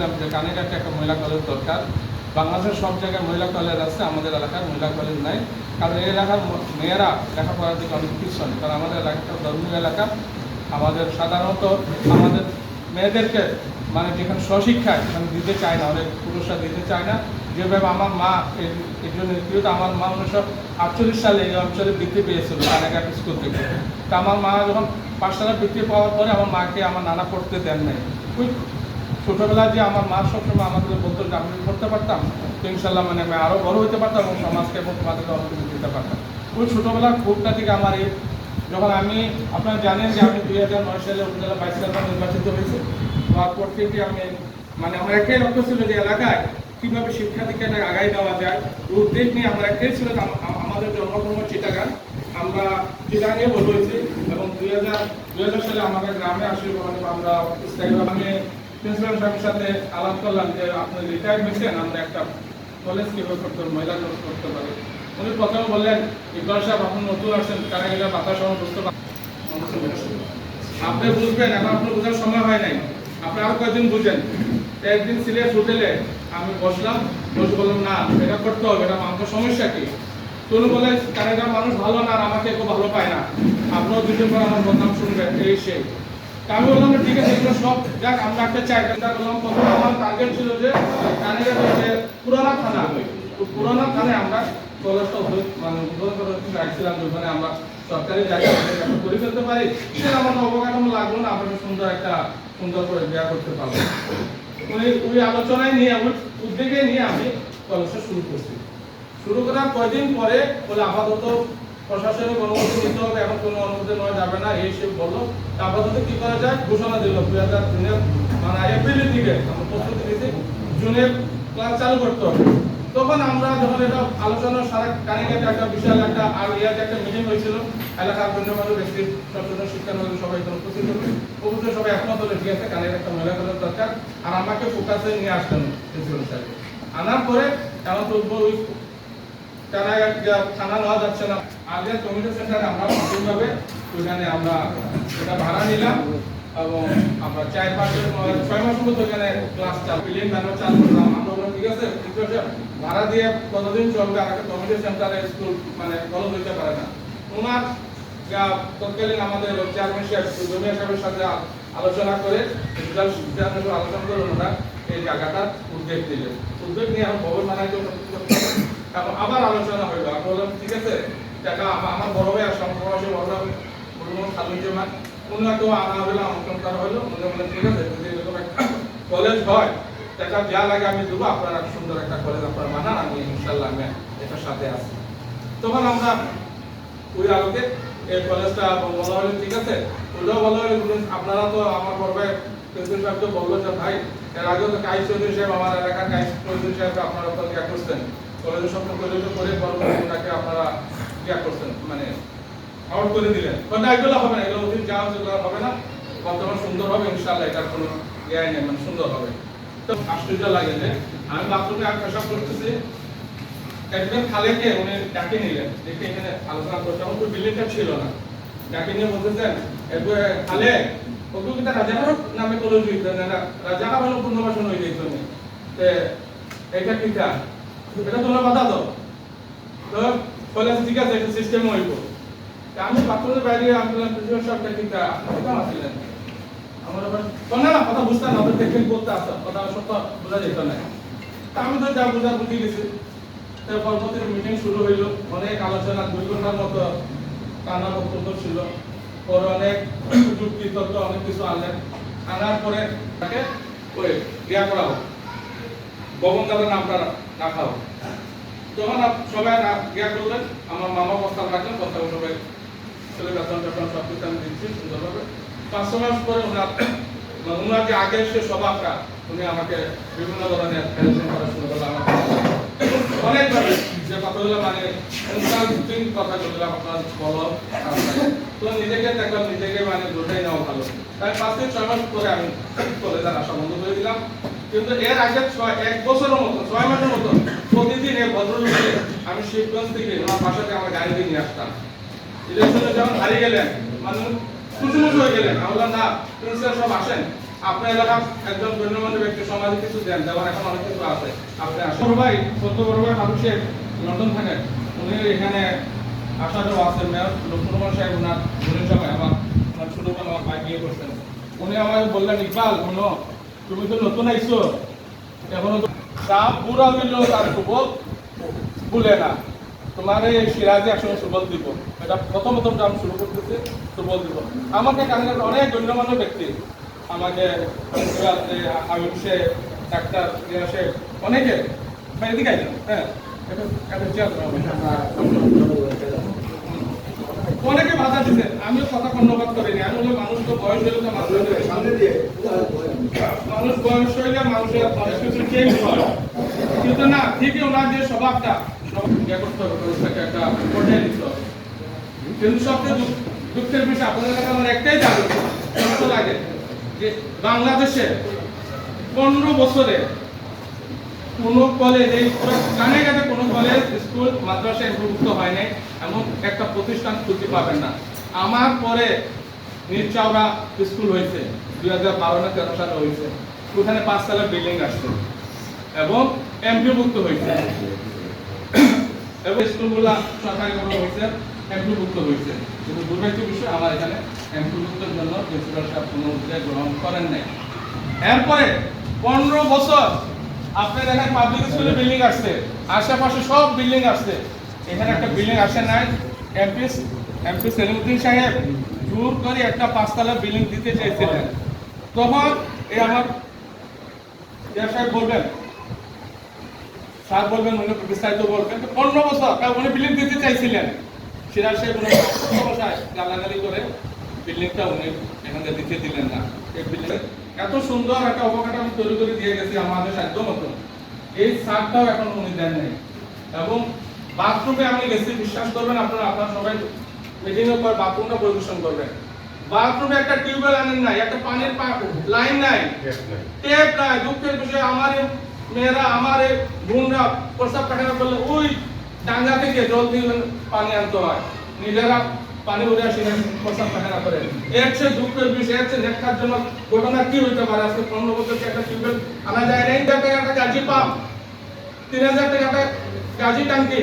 বলছিলাম যে কানেঘাটে একটা মহিলা কলেজ দরকার। বাংলাদেশের সব জায়গায় মহিলা কলেজ আছে, আমাদের এলাকায় মহিলা কলেজ নাই। কারণ এই এলাকার মেয়েরা লেখাপড়ার দিকে অনেক পিছনে। কারণ আমাদের এলাকাটা ধর্মীয় এলাকা। আমাদের সাধারণত আমাদের মেয়েদেরকে মানে যেখানে স্বশিক্ষা সেখানে দিতে চায় না, অনেক পুরুষরা দিতে চায় না। যেভাবে আমার মা এই জন্য কিন্তু আমার মা উনিশশো আটচল্লিশ সালে এই অঞ্চলে বৃত্তি পেয়েছিল কানাঘাট স্কুল থেকে। তা আমার মা যখন পাঠশালা বৃত্তি পাওয়ার পরে আমার মাকে আমার নানা পড়তে দেন নাই। ওই ছোটোবেলায় যে আমার মা সবসময় আমাদের বলতো যে আমি পড়তে পারতাম, তো ইনশাল্লাহ মানে আমি আরও বড় হতে পারতাম এবং সমাজকে এবং তোমাদেরকে অনেক দিতে পারতাম। ওই ছোটোবেলার ক্ষোভটা থেকে আমার এই যখন আমি আপনারা জানেন যে আমি দুই হাজার নয় সালে উপজেলা ভাইস চেয়ারম্যান নির্বাচিত হয়েছি। হওয়ার পর থেকে আমি মানে আমার একটাই লক্ষ্য ছিল যে এলাকায় কীভাবে শিক্ষা দীক্ষাটা আগাই দেওয়া যায়। ওই উদ্যোগ নিয়ে আমার একটাই ছিল যে আম- আম- আমাদের জন্মভূমি চিটাগান আমরা চিটাগানে হয়েছি এবং দুই হাজার দুই হাজার সালে আমাদের গ্রামে আসি আমরা স্থায়ীভাবে প্রিন্সিপাল সাহেবের সাথে আলাপ করলাম যে আপনি রিটায়ার হয়েছেন আমরা একটা কলেজ কীভাবে করতে পারি, মহিলা কলেজ করতে পারি। উনি প্রথমে বললেন ইকবাল সাহেব আপনি নতুন আসছেন কারাগারে বাতাস আমার বুঝতে আপনি বুঝবেন এখন আপনার বোঝার সময় হয় নাই। আপনি আরও কয়েকদিন বুঝেন। একদিন সিরিয়াস হোটেলে আমি বসলাম বসে বললাম না এটা করতে হবে এটা আমার সমস্যা কি? তো উনি বলে কারাগার মানুষ ভালো না আর আমাকে কেউ ভালো পায় না। আপনিও দুজন পর আমার বদনাম শুনবেন এই সেই আমি বললাম ঠিক আছে, এগুলো সব যাক, আমরা একটা চাই। প্রথম আমার টার্গেট ছিল যে পুরানা থানা পুরানা থানায় আমরা কলেজটা মানে রাখছিলাম, যেখানে আমরা সরকারি জায়গা করে ফেলতে পারি। সেটা আমার অবকাঠামো লাগল না, আমরা সুন্দর একটা সুন্দর করে বিয়া করতে পারব। ওই ওই আলোচনায় নিয়ে ওই উদ্যোগে নিয়ে আমি কলেজটা শুরু করছি। শুরু করার কয়দিন পরে বলে আপাতত প্রশাসনিক অনুমতি নিতে হবে, এখন কোনো অনুমতি নেওয়া যাবে না, এই সে বলল। আপাতত কি করা যায় ঘোষণা দিল দুই হাজার জুনের মানে এপ্রিলের দিকে, আমরা প্রস্তুতি নিতে জুনের ক্লাস চালু করতে হবে। তখন আমরা যখন এটা আলোচনা সারা কানিকাতে একটা বিশাল একটা আর ইয়াতে একটা মিটিং হয়েছিল, এলাকার গণ্যমান্য ব্যক্তি সচেতন শিক্ষানবিদ সবাই এখানে উপস্থিত হবে উপস্থিত সবাই একমত হলে, ঠিক আছে কানের একটা মহিলা কলেজ দরকার, আর আমাকে ফোকাসে নিয়ে আসলেন প্রিন্সিপাল সাহেব আনার পরে এখন তো ওই যা থানা নেওয়া যাচ্ছে না। আগে কমিউনিটি সেন্টারে আমরা প্রাথমিকভাবে ওইখানে আমরা এটা ভাড়া নিলাম এবং আমরা চার পাঁচ ছয় মাস মতো ওখানে ক্লাস চালু বিলিয়ন ব্যানার চালু করলাম। আমরা বললাম, ঠিক আছে ভাড়া দিয়ে কতদিন চলবে? একটা কমিউনিটি সেন্টারে স্কুল মানে কলেজ হইতে পারে না। ওনার তৎকালীন আমাদের চেয়ারম্যান সাহেব জমিয়া সাহেবের সাথে আলোচনা করে আলোচনা করে ওনারা এই জায়গাটার উদ্যোগ দিলেন উদ্যোগ নিয়ে আমি ভবন বানাইতে এবং আবার আলোচনা হইল। আমি বললাম, ঠিক আছে আমার বড় ভাই খালুজ্জামান ওনাকেও আনা আমন্ত্রণ করা বললেন ঠিক আছে, যদি কলেজ হয় যা লাগে আমি দেবো। আপনারা সুন্দর একটা কলেজ আপনারা আমি ইনশাল্লাহ আমি এটার সাথে আছি। তখন আমরা ওই আলোকে এই কলেজটা বলা হলো, ঠিক আছে, ওইটাও বলা হলো আপনারা তো আমার বড় ভাই প্রেসিডেন্ট বলল যে, ভাই, এর আগেও তো কাইস চৌধুরী সাহেব আমার এলাকার চৌধুরী আপনারা তো ইয়া করছেন কলেজের মানে মানে কোনো ইয়ে মানে একজন খালেকে নিলেন, দেখে এখানে আলোচনা করতে আমার বিল্ডিংটা ছিল না। ডাকে নিয়ে বলতেছেন ওকে কিন্তু রাজাকার নামে কলেজ হইতেন না রাজাকার হলো পূর্ণবাসন হয়ে যেত এটা কিটা এটা তোমরা বাধা দাও তো বলে ঠিক আছে এটা সিস্টেম হইব। আমি বাথরুমের বাইরে বললাম প্রিন্সিপাল সাহেবটা কিটা কেমন আছিলেন আমার আবার বল না কথা বুঝতাম না টেকনিক করতে আসতাম। কথা সত্য বোঝা যেত না। তা আমি তো যা বোঝা বুঝি গেছি। পরবর্তী মিটিং শুরু হইল। অনেক আলোচনা, দুই ঘণ্টার মতো টানা বক্তব্য ছিল। পরে অনেক যুক্তি তত্ত্ব অনেক কিছু আনলেন। আনার পরে তাকে ওই ইয়া করা হোক। ভবন দাদার নামটা রাখা হবে তখন সবাই ইয়া করলেন, আমার মামা প্রস্তাব রাখলেন, প্রস্তাব সবাই ছেলে বেতন টেতন সব কিছু আমি দিচ্ছি সুন্দরভাবে। পাঁচ ছ মাস পরে ওনার মানে ওনার যে আগের সে স্বভাবটা, উনি আমাকে বিভিন্ন ধরনের হেল্প করা শুরু করলেন আমাকে মানে মানে আমি কিন্তু এর আগে ছয়, এক বছরের মতো, ছয় মাসের মতো প্রতিদিন এই ভদ্রলোকে আমি শিবগঞ্জ থেকে ওনার বাসাতে আমার গাড়ি দিয়ে নিয়ে আসতাম। ইলেকশনে যখন হারিয়ে গেলেন মানে খুশি হয়ে গেলেন, আমি বললাম, না, প্রিন্সিপাল সব আসেন। আপনার এলাকার একজন গণ্যমান্য ব্যক্তি, সমাজে কিছু দেন, যেমন এখন অনেক কিছু আছে। আপনি আসেন। ভাই, সত্য বড় ভাই লন্ডন থাকেন। উনি এখানে আসারও আছে মেয়র লক্ষ্মণ সাহেব ওনার বোনের সময় আমার বোন, আমার ভাই বিয়ে করছেন। উনি আমাকে বললেন, ইকবাল তুমি তো নতুন আইছো। এখনও তো সাপ বুড়া মিললেও তার ভুলে না। তোমার এই সিরাজে একসঙ্গে সুবল দিব। এটা প্রথম প্রথম আমি শুরু করতেছি সুবল দিব। আমাকে অনেক গণ্যমান্য ব্যক্তি আমাকে হাবিব শেখ ডাক্তার রিয়া শেখ অনেকে এদিকে হ্যাঁ। অনেকে বাধা দিছে আমিও কথা কর্ণপাত করিনি আমি বলি মানুষ তো বয়স হলে তো মানুষ সামনে দিয়ে। মানুষ বয়স হইলে মানুষের অনেক কিছু চেঞ্জ হয় কিন্তু না ঠিকই ওনার যে স্বভাবটা সব ইয়ে করতে হবে পরিষ্কারটা একটা পর্যায়ে দিতে কিন্তু সবচেয়ে দুঃখের বিষয় আপনাদের কাছে আমার একটাই দাবি লাগে। যে বাংলাদেশে পনেরো বছরে কোনো কলেজ এই জানে গেছে কোনো কলেজ স্কুল মাদ্রাসা অন্তর্ভুক্ত হয় নাই এমন একটা প্রতিষ্ঠান খুঁজে পাবেন না। আমার পরে নির্চাওড়া স্কুল হয়েছে দুই হাজার বারো না তেরো সালে হয়েছে। ওখানে পাঁচ সালের বিল্ডিং আসছে। এবং এমপিভুক্ত হয়েছে। এবং স্কুলগুলা সরকারি করা হয়েছে। এমপিভুক্ত হয়েছে কিন্তু দুর্ভাগ্য বিষয়, আমার এখানে এমপিভুক্তের জন্য প্রিন্সিপাল সাহেব কোনো উদ্যোগ গ্রহণ করেন নাই। এরপরে পনেরো বছর আপনার এখানে পাবলিক স্কুলে বিল্ডিং আসছে, আশেপাশে সব বিল্ডিং আসছে। এখানে একটা বিল্ডিং আসে নাই। এমপি এমপি সেলিমুদ্দিন সাহেব জোর করে একটা পাঁচতলা বিল্ডিং দিতে চাইছিলেন তখন এই আমার সাহেব বলবেন, স্যার বলবেন, উনি বিস্তারিত বলবেন পনেরো বছর উনি বিল্ডিং দিতে চাইছিলেন। সিরাজ সাহেব গালাগালি করে বিল্ডিংটা উনি এখানে দিতে দিলেন না। এই বিল্ডিং এত সুন্দর একটা অবকাঠামো তৈরি করে দিয়ে গেছে আমাদের সাধ্য মতো। এই সারটাও এখন উনি দেন নাই। এবং বাথরুমে আমি গেছি বিশ্বাস করবেন আপনারা আপনারা সবাই মিটিং এর পর বাথরুমটা পরিদর্শন করবেন। বাথরুমে একটা টিউবওয়েল আনেন নাই একটা পানির লাইন নাই। টেপ নাই দুঃখের বিষয় আমার মেয়েরা আমার বোনরা প্রস্তাব পাঠানো করলে ওই ডাঙ্গা থেকে জল দিয়ে পানি আনতে হয়। নিজেরা পানি উঠে আসি প্রস্তাব পাঠানো করে। এর চেয়ে দুঃখের বিষয়, এর চেয়ে নেককারজনক ঘটনা কি হইতে পারে? আজকে পনেরো বছর একটা টিউবওয়েল আনা যায় না। টাকা গাজি পাম্প, তিন হাজার টাকা একটা গাজি টাঙ্কি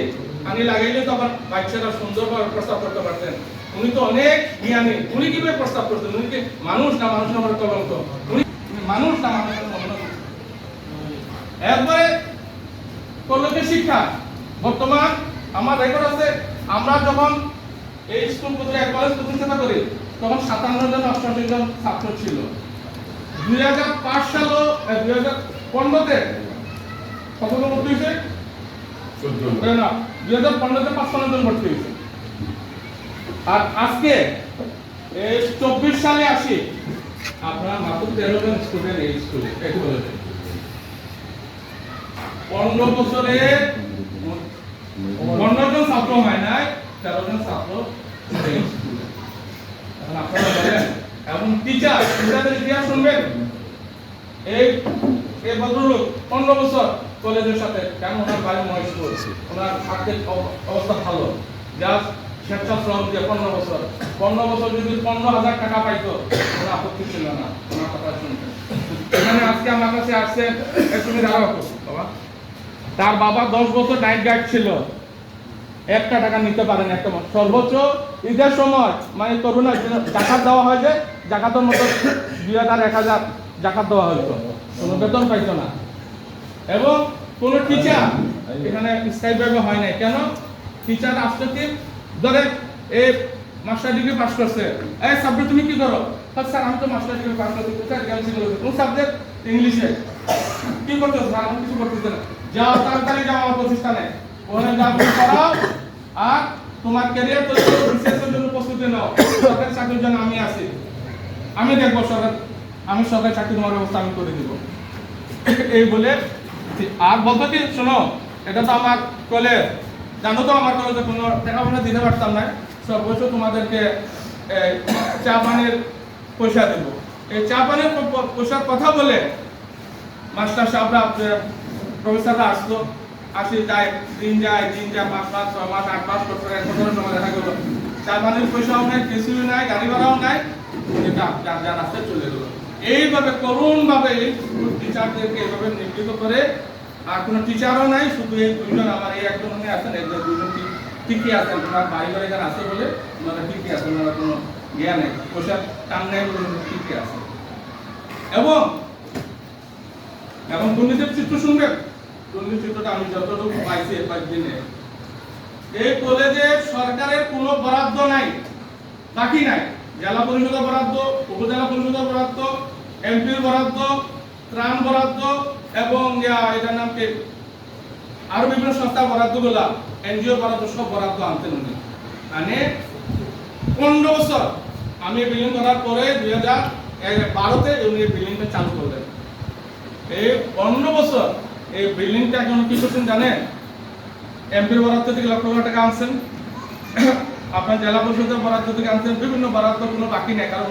আমি লাগাইলে তো আবার বাচ্চারা সুন্দরভাবে প্রস্তাব করতে পারতেন। উনি তো অনেক জ্ঞানী। উনি কীভাবে প্রস্তাব করতেন? উনি কি মানুষ না মানুষ আমার কলঙ্ক উনি মানুষ না মানুষের কলঙ্ক এরপরে কলেজের শিক্ষা? বর্তমান আমার রেকর্ড আছে আমরা যখন এই স্কুল প্রতিষ্ঠা কলেজ প্রতিষ্ঠা করি তখন সাতান্ন জন অষ্টআশি জন ছাত্র ছিল। দুই হাজার পাঁচ সাল দুই হাজার পনেরোতে কত ভর্তি হয়েছে? না, দুই হাজার পনেরোতে পাঁচপান্ন জন ভর্তি হয়েছে। আর আজকে এই চব্বিশ সালে আসি আপনার মাত্র তেরো জন স্টুডেন্ট এই স্কুলে এই কলেজে পনেরো বছরে পনেরো ছাত্র হয় নাই তেরো জন ছাত্র এবং টিচার টিচারদের ইতিহাস শুনবেন। এই এই ভদ্রলোক পনেরো বছর কলেজের সাথে কেন ওনার বাড়ি মহেশপুর ওনার আর্থিক অব- অবস্থা ভালো। যা স্বেচ্ছাশ্রম দিয়ে পনেরো বছর। পনেরো বছর যদি পনেরো হাজার টাকা পাইতো ওনার আপত্তি ছিল না। ওনার কথা শুনতে এখানে আজকে আমার কাছে আসছেন এ তুমি দাঁড়াও বাবা। তার বাবা দশ বছর নাইট গার্ড ছিল। একটা টাকা নিতে পারেন একটা। সর্বোচ্চ ঈদের সময় মানে তরুণ জাকাত দেওয়া হয় যে জাকাতের মতো দুই হাজার এক হাজার জাকাত দেওয়া হইতো। কোনো বেতন পাইতো না। এবং কোন টিচার এখানে স্থায়ীভাবে হয় নাই। কেন? টিচার আসতো কি? ধরে এই মাস্টার ডিগ্রি পাস করছে। এই সাবজেক্ট তুমি কি করো? "স্যার, আমি তো মাস্টার ডিগ্রি পাস করছি। কোথায় সাবজেক্ট ইংলিশে কি করছ স্যার আমি কিছু করতেছি না। যাও তাড়াতাড়ি যাও আমার প্রতিষ্ঠানে। ওখানে যা করাও, আর তোমার ক্যারিয়ার তৈরি বিসিএসের জন্য প্রস্তুতি নাও। সরকারি চাকরির জন্য আমি আছি। আমি দেখব সরকার, আমি সরকারি চাকরি তোমার ব্যবস্থা আমি করে দিব। এই বলে আর কি, শোনো, এটা তো আমার কলেজ জানো তো আমার কলেজে কোনো টাকা দিতে পারতাম না। সর্বোচ্চ তোমাদেরকে চা পানির পয়সা দেব। এই চা পানির পয়সার কথা বলে মাস্টার সাহেবরা প্রফেসররা আসতো আসি যায় দিন যায় দিন যায়, পাঁচ মাস ছয় মাস, আট মাস, বছর এক বছরের সময় দেখা গেলো। চা পানির পয়সাও নাই কিছুই নাই, গাড়ি ভাড়াও নাই, এটা যার যার রাস্তায় চলে গেলো। এইভাবে করুণভাবে টিচারদেরকে এইভাবে নিবৃত করে, আর কোনো টিচারও নাই, শুধু এই দুইজন আমার এই একজন উনি আছেন যে দুইজন টি- আছেন, ওনার বাড়ি ঘরে এখানে আছে বলে ওনারা ঠিকই আছেন, ওনারা কোনো ইয়া নেই, পয়সা টান নেই বলে টিকে আছে এবং এখন দুর্নীতির চিত্র শুনবেন? দুর্নীতির চিত্রটা আমি যতটুকু পাইছি কয়েকদিনে এই কলেজে সরকারের কোনো বরাদ্দ নাই, বাকি নাই। জেলা পরিষদের বরাদ্দ, উপজেলা পরিষদের বরাদ্দ এমপির বরাদ্দ, ত্রাণ বরাদ্দ, এবং এটার নাম কি? আরও বিভিন্ন সংস্থার বরাদ্দগুলা, এনজিও বরাদ্দ, সব বরাদ্দ আনতেন উনি মানে পনেরো বছর আমি বিল্ডিং করার পরে দুই হাজার বারোতে উনি এই বিল্ডিংটা চালু করলেন। এই পনেরো বছর এই বিল্ডিংটা এখন কি করছেন জানেন এমপির বরাদ্দ থেকে লক্ষ লক্ষ টাকা আনছেন। আপনার জেলা পরিষদের বরাদ্দ থেকে আনছেন। বিভিন্ন বরাদ্দ কোনো বাকি নেই, কারণ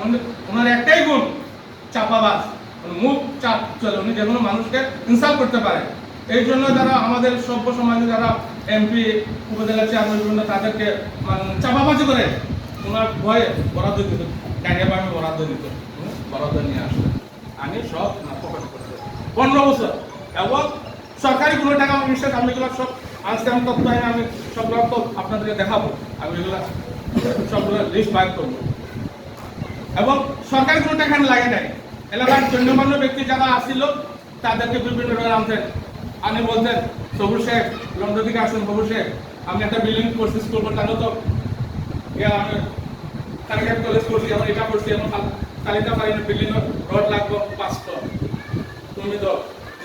ওনার একটাই গুণ, চাপাবাজ। মুখ চাপ চলে, উনি যে কোনো মানুষকে ইনসাল্ট করতে পারে। এই জন্য যারা আমাদের সভ্য সমাজে যারা এমপি উপজেলা চেয়ারম্যান বিভিন্ন, তাদেরকে মানে চাপাবাজি করে ওনার ভয়ে বরাদ্দ দিত। ডাইনিয়া বামে বরাদ্দ দিত। বরাদ্দ নিয়ে আসবে আমি সব প্রকাশ করতে পনেরো বছর। এবং সরকারি কোনো টাকা নিশ্চয় আমি এগুলো সব, আজকে আমি তথ্য আইনে আমি সব তো আপনাদেরকে দেখাবো। আমি এগুলো সবগুলো লিস্ট বাইর করব। এবং সরকারি কোনো টাকা লাগে নাই। এলাকার গণ্যমান্য ব্যক্তি যারা আসছিল তাদেরকে বিভিন্ন রকম আনতেন আমি বলতেন সবুজ সাহেব, লন্ডন থেকে আসুন সবুজ সাহেব, আমি একটা বিল্ডিং করছি স্কুল করতে তো আমি কালীঘাট কলেজ করছি আমার এটা করছি আমার কালিকা পারিনি বিল্ডিং রড লাগবে, পাঁচশো। তুমি তো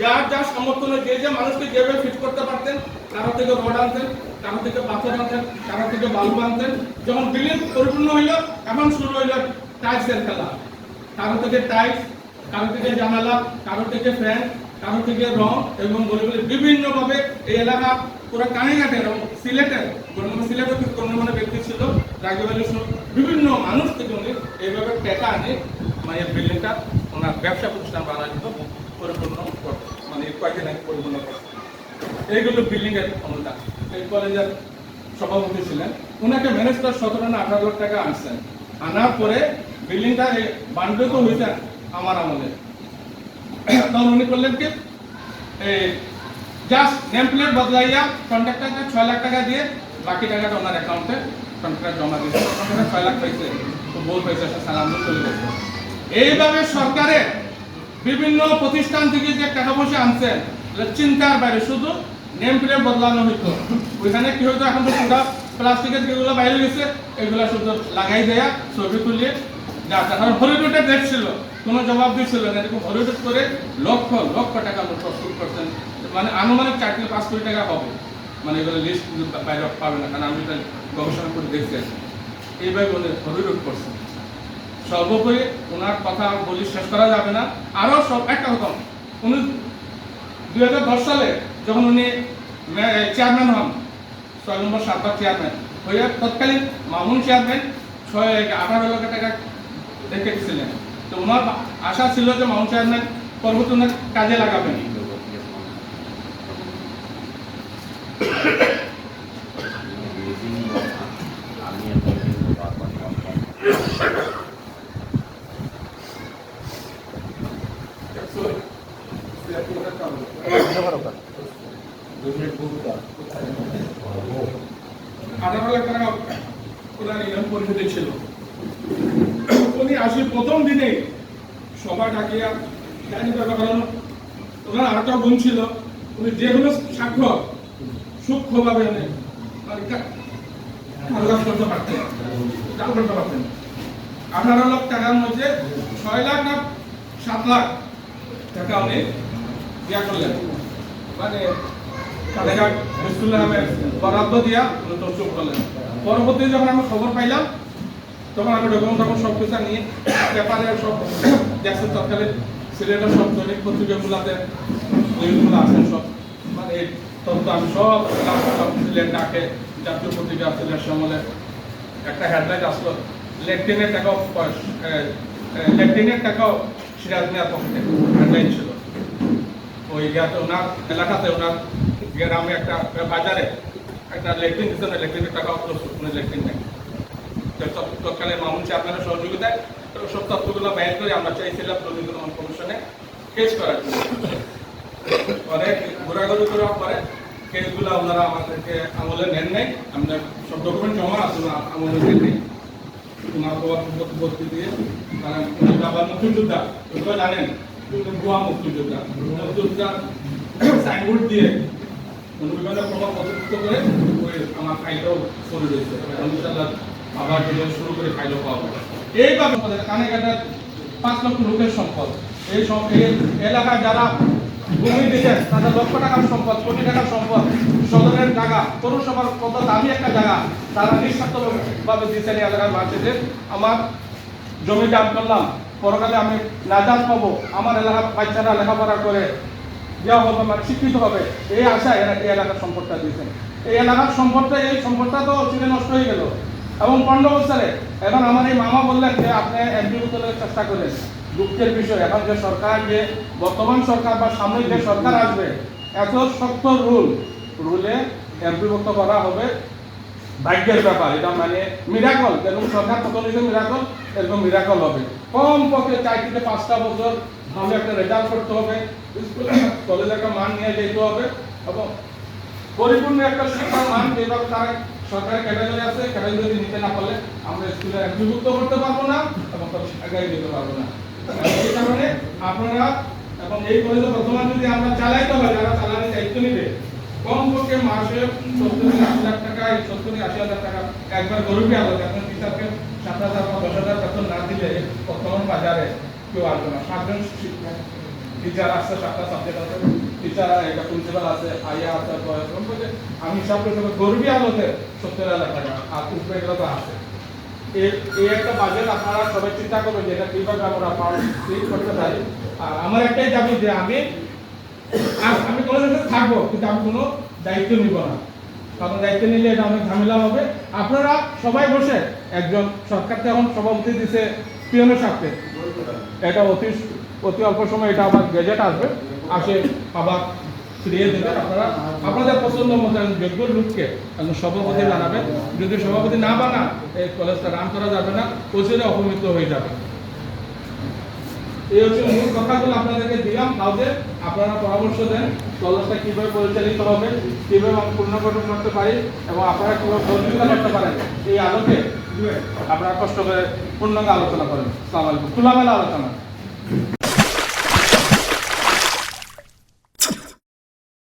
যার যার সমর্থনে যে যে মানুষকে যেভাবে ফিট করতে পারতেন কারও থেকে রড আনতেন কারও থেকে পাথর আনতেন কারও থেকে বালু আনতেন যখন বিল্ডিং পরিপূর্ণ হইল, এখন শুরু হইল টাইলসের খেলা। কারও থেকে টাইলস কারও থেকে জানালা কারও থেকে ফ্যান কারও থেকে রং এবং বলে বলে বিভিন্নভাবে এই এলাকা পুরো কানেঘাটের এবং সিলেটের গণ্যমান্য সিলেটের গণ্যমান্য ব্যক্তি ছিল রাগিব আলী বিভিন্ন মানুষ থেকে উনি এইভাবে টাকা আনে মানে বিল্ডিংটা ওনার ব্যবসা প্রতিষ্ঠান বানার জন্য পরিপূর্ণ মানে পরিপূর্ণ এইগুলো বিল্ডিং এর অনুদান এই কলেজের সভাপতি ছিলেন ওনাকে ম্যানেজ করে সতেরো না আঠারো লাখ টাকা আনছেন। আনার পরে বিল্ডিংটা বান্ডে তো হয়েছে আমার আমলে। তখন উনি করলেন কি, এই জাস্ট নেম প্লেট বদলাইয়া ছয় লাখ টাকা দিয়ে বাকি টাকাটা ওনার অ্যাকাউন্টে কন্ট্রাক্টর জমা দিয়েছে। ছয় লাখ পাইছে। তো বল পাইছে চলে গেছে। এইভাবে সরকারের বিভিন্ন প্রতিষ্ঠান থেকে যে টাকা পয়সা আনছেন চিন্তার বাইরে, শুধু নেম প্লেট বদলানো হইতো। ওইখানে কি হইতো? এখন তো পুরো প্লাস্টিকের যেগুলো বাইরে গেছে, এগুলো শুধু লাগাই দেয়া, ছবি তুলিয়ে যাচ্ছে কারণ হলিউডে ডেট ছিল, কোনো জবাব দিয়েছিল না। এরকম হলিউড করে লক্ষ লক্ষ টাকা লোক প্রস্তুত করছেন। মানে আনুমানিক চার পাঁচ কোটি টাকা হবে। মানে এগুলো লিস্ট বাইরে পাবে না, কারণ আমি গবেষণা করে দেখতে আছি এইভাবে হলিউড করছেন। সর্বোপরি ওনার কথা বলি, শেষ করা যাবে না। আরও সব একটা কথা উনি দুই হাজার দশ সালে যখন উনি চেয়ারম্যান হন, ছয় নম্বর সাতবার চেয়ারম্যান হয়ে তৎকালীন মামুন চেয়ারম্যান ছয় আঠারো লক্ষ টাকা রেখেছিলেন তো ওনার আশা ছিল যে মামুন চেয়ারম্যান পরবর্তী কাজে লাগাবেন আমি আপনাকে বারবার বললাম আঠারো লাখ টাকা ওনার ইউনিয়ন পরিষদে ছিল উনি আসি প্রথম দিনে সভা ডাকিয়া ওনার আরেকটা গুণ ছিল, উনি সূক্ষ্মভাবে পারতেন আঠারো টাকার মধ্যে ছয় লাখ না সাত লাখ টাকা উনি ইয়া করলেন। মানে বরাদ্দ দিয়া উনি করলেন। পরবর্তী যখন আমি খবর পাইলাম তখন আমি ডকুমেন্ট তখন সব কিছু নিয়ে পেপারে সব দেখছেন তৎকালীন সিলেটের সব দৈনিক পত্রিকাগুলোতে নিউজগুলো আছেন সব। মানে তথ্য আমি সব সিলেট ডাকে জাতীয় পত্রিকা সিলেট সমলে একটা হেডলাইন আসলো, লেট্রিনের টাকাও লেট্রিনের টাকাও সিরাজ মিয়ার পক্ষে হেডলাইন ছিল। ওই ইয়াতে ওনার এলাকাতে ওনার গ্রামে একটা বাজারে একটা লেট্রিন দিচ্ছে না লেট্রিনের টাকাও প্রস্তুত কোনো লেট্রিন নেই তো তৎ- তৎকালীন মামুন চেয়ারম্যানের সহযোগিতায় সব তথ্যগুলো বাইর করে আমরা চাইছিলাম রবীন্দ্র কমিশনে কেস করার জন্য। অনেক ঘোরাঘুরি করার পরে কেসগুলো আপনারা আমাদেরকে আমলে নেন নাই। আমরা সব ডকুমেন্ট জমা না আমলে নেন নাই। দিয়ে বাবা মুক্তিযোদ্ধা মুক্তিযোদ্ধা। সাইনবোর্ড দিয়ে আমার ফাইলটাও দিয়েছে ইনশাল্লাহ আবার যদি শুরু করে ফাইলও পাবো। এইভাবে আমাদের কানে কাটার পাঁচ লক্ষ লোকের সম্পদ। এই এই এলাকায় যারা ভূমি দিচ্ছেন তাদের লক্ষ টাকার সম্পদ, কোটি টাকার সম্পদ, সদরের জায়গা, পৌরসভার কত দামি একটা জায়গা, তারা নিঃস্বার্থভাবে দিচ্ছেন এই এলাকার মানুষদের আমার জমি দান করলাম, পরকালে আমি নাজাত পাবো। আমার এলাকার বাচ্চারা লেখাপড়া করে দেওয়া হবে মানে শিক্ষিত হবে। এই আশা এরা এই এলাকার সম্পদটা দিয়েছেন। এই এলাকার সম্পদটা, এই সম্পদটা তো নষ্ট হয়ে গেল। এবং পনেরো বছরে এখন আমার এই মামা বললেন যে আপনি এমপি তোলার চেষ্টা করেন। দুঃখের বিষয়, এখন যে সরকার, যে বর্তমান সরকার বা সাময়িক যে সরকার আসবে, এত শক্ত রুল, রুলে এমপিভুক্ত করা হবে ভাগ্যের ব্যাপার, এটা মানে মিরাকল যেরকম সরকার প্রথম হিসেবে মিরাকল এরকম মিরাকল হবে। কম পক্ষে চার থেকে পাঁচটা বছর ভালো একটা রেজাল্ট করতে হবে। স্কুলে কলেজে একটা মান নিয়ে যেতে হবে। এবং পরিপূর্ণ একটা শিক্ষার মান যেভাবে তারা সরকারের ক্যাটাগরি আছে ক্যাটাগরি নিতে না পারলে আমরা স্কুলে অন্তর্ভুক্ত করতে পারব না এবং আগাই দিতে পারব না। এই কারণে আপনারা এবং এই কলেজে বর্তমান যদি আমরা চালাইতে হয় যারা চালানোর দায়িত্ব নিবে, কমপক্ষে মাসে সত্তর থেকে আশি লাখ টাকা সত্তর আশি হাজার টাকা একবার গরিবই আলাদা এখন টিচারকে সাত হাজার বা দশ হাজার বেতন না দিলে বর্তমান বাজারে কেউ আসবে না। সাতজন টিচার আসছে, সাতটা সাবজেক্ট আছে টিচার একটা প্রিন্সিপাল আছে আইয়া আছে এরকম করে আমি করতে পারি গরিবই আলোতে সত্তর হাজার আর উপরে তো আছে। এই একটা বাজেট আপনারা সবাই চিন্তা করবেন যে এটা কীভাবে আমরা পাউন্ড করতে পারি। আর আমার একটাই দাবি যে আমি আমি কলেজে থাকব, কিন্তু আমি কোনো দায়িত্ব নিব না। কারণ দায়িত্ব নিলে এটা অনেক ঝামেলা হবে। আপনারা সবাই বসে, একজন সরকার তো এখন সভাপতি দিছে, পিয়নের সাথে এটা অতি অতি অল্প সময় এটা আবার গেজেট আসবে। আসে, আবার ফিরিয়ে দেবেন আপনারা, আপনাদের পছন্দ মতো একজন যোগ্য লোককে সভাপতি বানাবেন। যদি সভাপতি না বানান, এই কলেজটা রান করা যাবে না, প্রচুরে অপমৃত হয়ে যাবে। এই হচ্ছে মূল কথাগুলো আপনাদেরকে দিলাম। কাউকে আপনারা পরামর্শ দেন, কলেজটা কীভাবে পরিচালিত হবে, কীভাবে পুনর্গঠন করতে পারি, এবং আপনারা কীভাবে সহযোগিতা করতে পারেন, এই আলোকে আপনারা কষ্ট করে পূর্ণাঙ্গ আলোচনা করেন। সালাম আলাইকুম খোলামেলা আলোচনা।